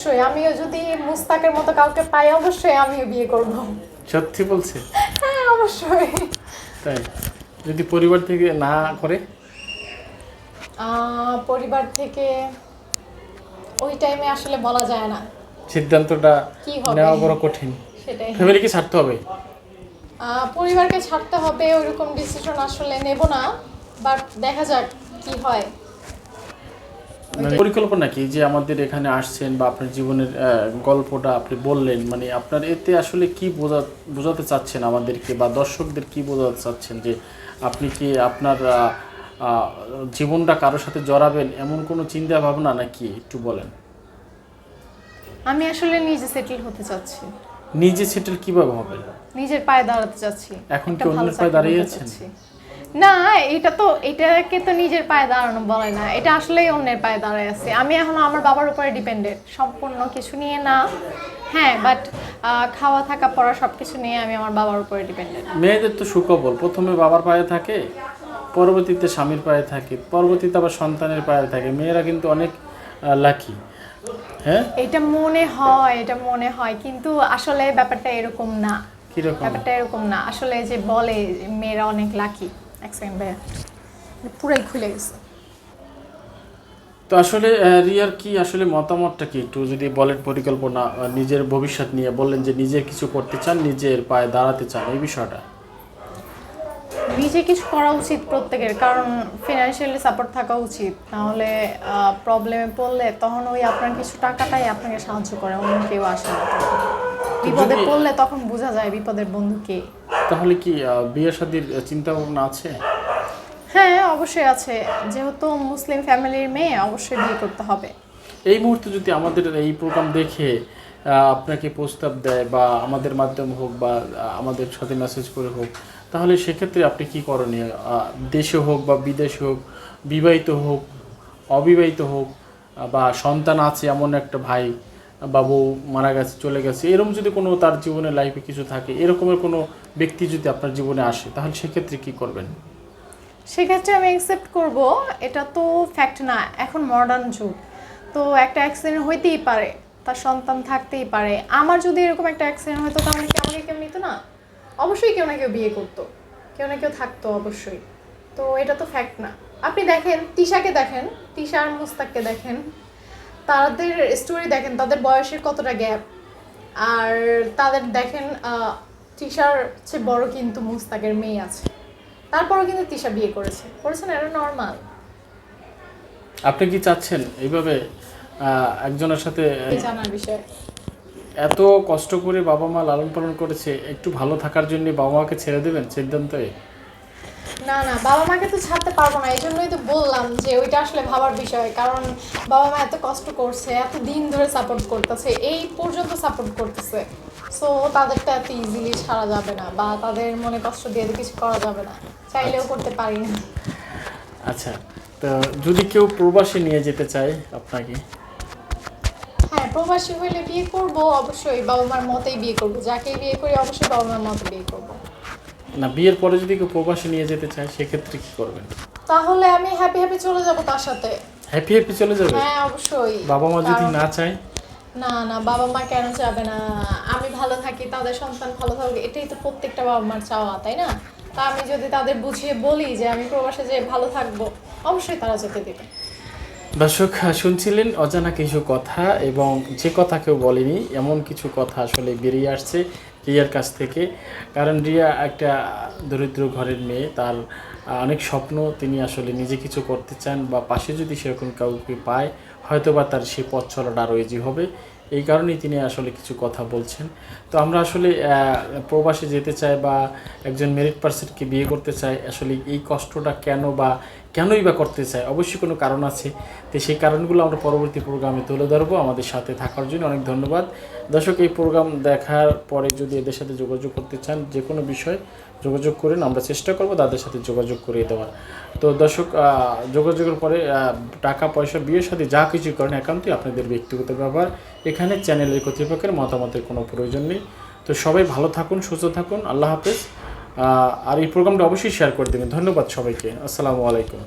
অবশ্যই আমিও যদি মুস্তাকের মতো কাউকে পাই অবশ্যই আমিও বিয়ে করব। সত্যি বলছে? হ্যাঁ অবশ্যই। তাই যদি পরিবার থেকে না করে? পরিবার থেকে ওই টাইমে আসলে বলা যায় না। সিদ্ধান্তটা? নেওয়া বড় কঠিন। সেটাই। ফ্যামিলিকে ছাড়তে হবে? পরিবারকে ছাড়তে হবে ওইরকম ডিসিশন আসলে নেব না বাট দেখা যাক কি হয়। পরিকল্পনা কি? যে আমাদের এখানে আসছেন বা আপনার জীবনের গল্পটা আপনি বললেন মানে আপনার এতে আসলে কি বোঝা বোঝাতে চাচ্ছেন আমাদেরকে বা দর্শকদের কি বোঝাতে চাচ্ছেন যে আপনি কি আপনার জীবনটা কারোর সাথে জড়াবেন এমন কোনো চিন্তা ভাবনা নাকি একটু বলেন? আমি আসলে নিজে সেটেল হতে চাচ্ছি। নিজে সেটেল কীভাবে হবে? নিজের পায়ে দাঁড়াতে চাচ্ছি। এখন কি অন্যের পায়ে দাঁড়িয়ে আছেন? না এটা তো এটাকে তো নিজের পায়ে দাঁড়ানো বলে না। এটা আসলেই অন্যের পায়ে দাঁড়ায় আছে। আমি এখন আমার বাবার উপরে ডিপেন্ডেন্ট সম্পূর্ণ কিছু নিয়ে না। হ্যাঁ বাট খাওয়া থাকা পড়া সব কিছু নিয়ে আমি আমার বাবার উপরে ডিপেন্ডেন্ট মেয়েদের তো সুখবর প্রথমে বাবার পায়ে থাকে পরবর্তীতে স্বামীর পায়ে থাকে পরবর্তীতে আবার সন্তানের পায়ে থাকে। মেয়েরা কিন্তু অনেক লাকি হ্যাঁ? এটা মনে হয় এটা মনে হয়। কিন্তু আসলে ব্যাপারটা এরকম না। কীরকম? ব্যাপারটা এরকম না। আসলে যে বলে মেয়েরা অনেক লাকি এক সেকেন্ড ভাইয়া পুরাই খুলে গেছে। তো আসলে রিয়ার কি আসলে মতামতটা কি? একটু যদি বলেন পরিকল্পনা নিজের ভবিষ্যৎ নিয়ে। বললেন যে নিজের কিছু করতে চান নিজের পায়ে দাঁড়াতে চান এই বিষয়টা। নিজে কিছু করা উচিত প্রত্যেকের কারণ ফিনান্সিয়ালি সাপোর্ট থাকা উচিত। নাহলে প্রবলেমে পড়লে তখন ওই আপনার কিছু টাকাটাই আপনাকে সাহায্য করে অন্য কেউ আসে না। বিপদে পড়লে তখন বোঝা যায় বিপদের বন্ধু কে। তাহলে কি বিয়ে শাদির চিন্তা ভাবনা আছে? হ্যাঁ অবশ্যই আছে। যেহেতু মুসলিম ফ্যামিলির মেয়ে অবশ্যই বিয়ে করতে হবে। এই মুহূর্তে যদি আমাদের এই প্রোগ্রাম দেখে আপনাকে প্রস্তাব দেয় বা আমাদের মাধ্যমে হোক বা আমাদের সাথে মেসেজ করে হোক তাহলে সেক্ষেত্রে আপনি কি করণীয়? দেশে হোক বা বিদেশে হোক বিবাহিত হোক অবিবাহিত হোক বা সন্তান আছে এমন একটা ভাই বা বউ মারা গেছে, চলে গেছে, এরকম যদি কোনো তার জীবনে লাইফে কিছু থাকে, এরকমের কোনো ব্যক্তি যদি আপনার জীবনে আসে, তাহলে সেক্ষেত্রে কি করবেন? সেক্ষেত্রে আমি অ্যাকসেপ্ট করব, এটা তো ফ্যাক্ট না, এখন মডার্ন যুগ। তো একটা অ্যাক্সিডেন্ট হইতেই পারে, তার সন্তান থাকতেই পারে। আমার যদি এরকম একটা অ্যাক্সিডেন্ট হতো তাহলে কি আমাকে কেউ নিত না? অবশ্যই কেউ না কেউ বিয়ে করতো, কেউ না কেউ থাকতো অবশ্যই। তো এটা তো ফ্যাক্ট না। আপনি দেখেন, তিশাকে দেখেন, তিশা আর মুস্তাককে দেখেন। তাদের স্টোরি দেখেন তাদের বয়সের কতটা গ্যাপ আর তাদের দেখেন তিশার চেয়ে বড় কিন্তু মুস্তাকের মেয়ে আছে। তারপরও কিন্তু তিশা বিয়ে করেছে। করেছে না এটা নর্মাল আপনি কি চাচ্ছেন এইভাবে একজনের সাথে জানার বিষয়। এত কষ্ট করে বাবা মা লালন পালন করেছে একটু ভালো থাকার জন্য বাবা মাকে ছেড়ে দেবেন সিদ্ধান্তে? না না বাবা মাকে তো ছাড়তে পারব না এই জন্যই তো বললাম যে ওইটা আসলে ভাবার বিষয় কারণ বাবা মা এত কষ্ট করছে এত দিন ধরে সাপোর্ট করতেছে এই পর্যন্ত সাপোর্ট করতেছে। সো তাদেরটা এত ইজিলি ছাড়া যাবে না বা তাদের মনে কষ্ট দিয়ে কিছু করা যাবে না চাইলেও করতে পারি না। আচ্ছা তো যদি কেউ প্রবাসে নিয়ে যেতে চায় আপনাকে? হ্যাঁ প্রবাসী হইলে বিয়ে করব অবশ্যই বাবা মার মতেই বিয়ে করব যাকে বিয়ে করি অবশ্যই বাবা মার মতে বিয়ে করব। না বিয়ের পরে যদি কেউ প্রবাসে নিয়ে যেতে চায় সেক্ষেত্রে কি করবেন? তাহলে আমি হ্যাপি হ্যাপি চলে যাব তার সাথে। হ্যাপি হ্যাপি চলে যাবে? হ্যাঁ অবশ্যই। বাবা মা যদি না চায়? না না বাবা মা কেন চাবে না? আমি ভালো থাকি তাদের সন্তান ভালো থাকুক এটাই তো প্রত্যেকটা বাবা মার চাওয়া তাই না? তা আমি যদি তাদের বুঝিয়ে বলি যে আমি প্রবাসে যে ভালো থাকব অবশ্যই তারা যেতে দেবে। দর্শক শুনছিলেন অজানা কিছু কথা এবং যে কথা কেউ বলেনি এমন কিছু কথা আসলে বেরিয়ে আসছে। রিয়ার কাছ থেকে। কারণ রিয়া একটা দরিদ্র ঘরের মেয়ে, তার অনেক স্বপ্ন তিনি আসলে নিজে কিছু করতে চান বা পাশে যদি সেরকম কাউকে পায় হয়তো বা তার সেই পথ চলাটা আরও ইজি হবে। এই কারণেই তিনি আসলে কিছু কথা বলছেন। তো আমরা আসলে প্রবাসে যেতে চাই বা একজন মেরিট পার্সনকে বিয়ে করতে চাই, আসলে এই কষ্টটা কেন বা কেনই বা করতে চায়? অবশ্যই কোনো কারণ আছে। তো সেই কারণগুলো আমরা পরবর্তী প্রোগ্রামে তুলে ধরবো। আমাদের সাথে থাকার জন্য অনেক ধন্যবাদ। দর্শক, এই প্রোগ্রাম দেখার পরে যদি এদের সাথে যোগাযোগ করতে চান, যে কোনো বিষয় যোগাযোগ করেন। আমরা চেষ্টা করব তাদের সাথে যোগাযোগ করিয়ে দেওয়ার। তো দর্শক যোগাযোগের পরে টাকা, পয়সা, বিয়ের সাথে যা কিছু করেন একান্তই আপনাদের ব্যক্তিগত ব্যাপার এখানে চ্যানেলের কর্তৃপক্ষের মতামতের কোনো প্রয়োজন নেই। তো সবাই ভালো থাকুন, সুস্থ থাকুন। আল্লাহ হাফেজ। আর এই প্রোগ্রামটা অবশ্যই শেয়ার করে দেবেন। ধন্যবাদ সবাইকে। আসসালামু আলাইকুম।